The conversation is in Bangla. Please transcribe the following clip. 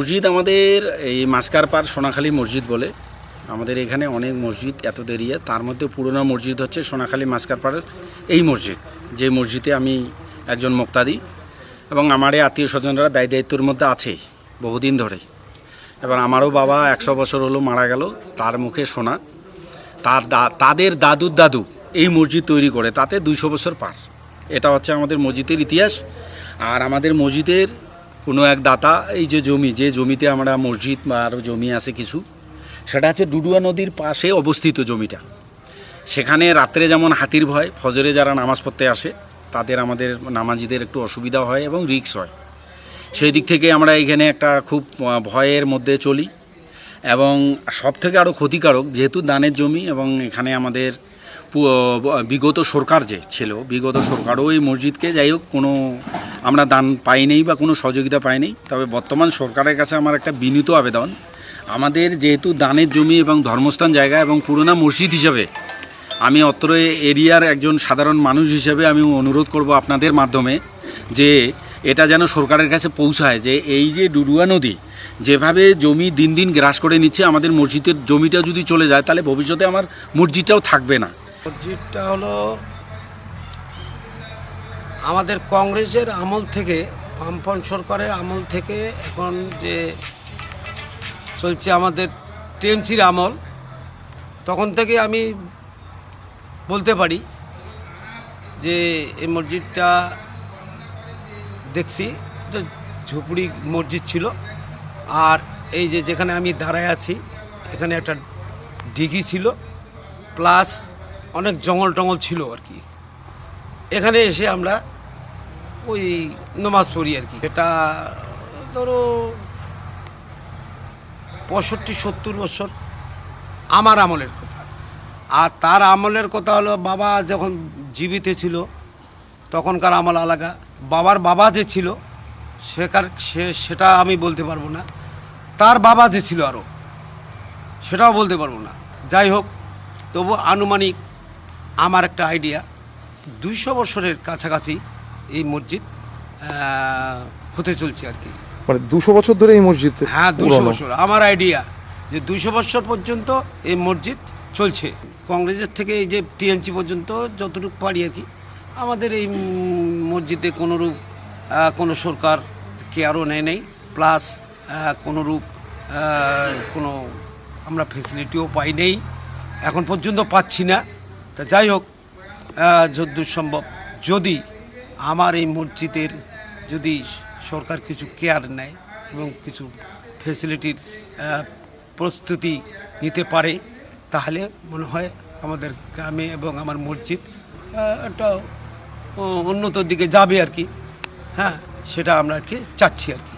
মসজিদ আমাদের এই মাসকারপাড় সোনাখালী মসজিদ বলে। আমাদের এখানে অনেক মসজিদ এত দেরিয়ে তার মধ্যে পুরোনো মসজিদ হচ্ছে সোনাখালী মাসকারপাড়ের এই মসজিদ, যে মসজিদে আমি একজন মুক্তাদি এবং আমার এই আত্মীয় স্বজনরা দায় দায়িত্বের মধ্যে আছে বহুদিন ধরে এবার আমারও বাবা একশো বছর হলো মারা গেল, তার মুখে শোনা তার তাদের দাদুর দাদু এই মসজিদ তৈরি করে, তাতে দুইশো বছর পার। এটা হচ্ছে আমাদের মসজিদের ইতিহাস। আর আমাদের মসজিদের কোনো এক দাতা, এই যে জমি, যে জমিতে আমরা মসজিদ বা আরও জমি আছে কিছু, সেটা হচ্ছে ডুডুয়া নদীর পাশে অবস্থিত জমিটা। সেখানে রাত্রে যেমন হাতির ভয়, ফজরে যারা নামাজ পড়তে আসে, তাদের আমাদের নামাজিদের একটু অসুবিধা হয় এবং রিক্স হয়। সেই দিক থেকে আমরা এখানে একটা খুব ভয়ের মধ্যে চলি এবং সব থেকে আরও ক্ষতিকারক, যেহেতু দানের জমি এবং এখানে আমাদের বিগত সরকার যে ছিল, বিগত সরকারও এই মসজিদকে যাই হোক কোনো আমরা দান পাইনি বা কোনো সহযোগিতা পাইনি, তবে বর্তমান সরকারের কাছে আমার একটা বিনীত আবেদন। আমাদের যেহেতু দানের জমি এবং ধর্মস্থান জায়গা এবং পুরোনো মসজিদ হিসাবে আমি অত্র এরিয়ার একজন সাধারণ মানুষ হিসেবে আমি অনুরোধ করব আপনাদের মাধ্যমে যে এটা যেন সরকারের কাছে পৌঁছায় যে এই যে ডুডুয়া নদী, যেভাবে জমি দিন দিন গ্রাস করে নিচ্ছে, আমাদের মসজিদের জমিটা যদি চলে যায়, তাহলে ভবিষ্যতে আমার মসজিদটাও থাকবে না। মসজিদটা হলো আমাদের কংগ্রেসের আমল থেকে বামপন সরকারের আমল থেকে এখন যে চলছে আমাদের টিএমসির আমল, তখন থেকে আমি বলতে পারি যে এই মসজিদটা দেখছি ঝুপড়ি মসজিদ ছিল। আর এই যে যেখানে আমি দাঁড়ায় আছি, এখানে একটা দিঘি ছিল, প্লাস অনেক জঙ্গল টঙ্গল ছিল আর কি। এখানে এসে আমরা ওই নমাজ পড়ি আর কি। এটা ধরো পঁয়ষট্টি, সত্তর বছর আমার আমলের কথা। আর তার আমলের কথা হলো, বাবা যখন জীবিত ছিল, তখনকার আমল আলাদা। বাবার বাবা যে ছিল, সেকার সে, সেটা আমি বলতে পারব না। তার বাবা যে ছিল আরও সেটাও বলতে পারব না। যাই হোক, তবু আনুমানিক আমার একটা আইডিয়া দুইশো বছরের কাছাকাছি এই মসজিদ হতে চলছে আর কি। মানে দুশো বছর ধরে এই মসজিদ হ্যাঁ দুশো বছর। আমার আইডিয়া যে দুশো বছর পর্যন্ত এই মসজিদ চলছে। কংগ্রেসের থেকে এই যে টিএমসি পর্যন্ত যতটুকু পারি আর কি আমাদের এই মসজিদে কোনোরূপ কোনো সরকার কেয়ারও নেয় নেই। প্লাস কোনোরূপ কোনো আমরা ফেসিলিটিও পাই নেই। এখন পর্যন্ত পাচ্ছি না। তা যাই হোক যদ্দূর সম্ভব যদি আমার এই মসজিদের যদি সরকার কিছু কেয়ার নেয় এবং কিছু ফেসিলিটির প্রস্তুতি নিতে পারে, তাহলে মনে হয় আমাদের গ্রামে এবং আমার মসজিদ একটা উন্নত দিকে যাবে আর কি। হ্যাঁ সেটা আমরা আর কি চাচ্ছি আর কি।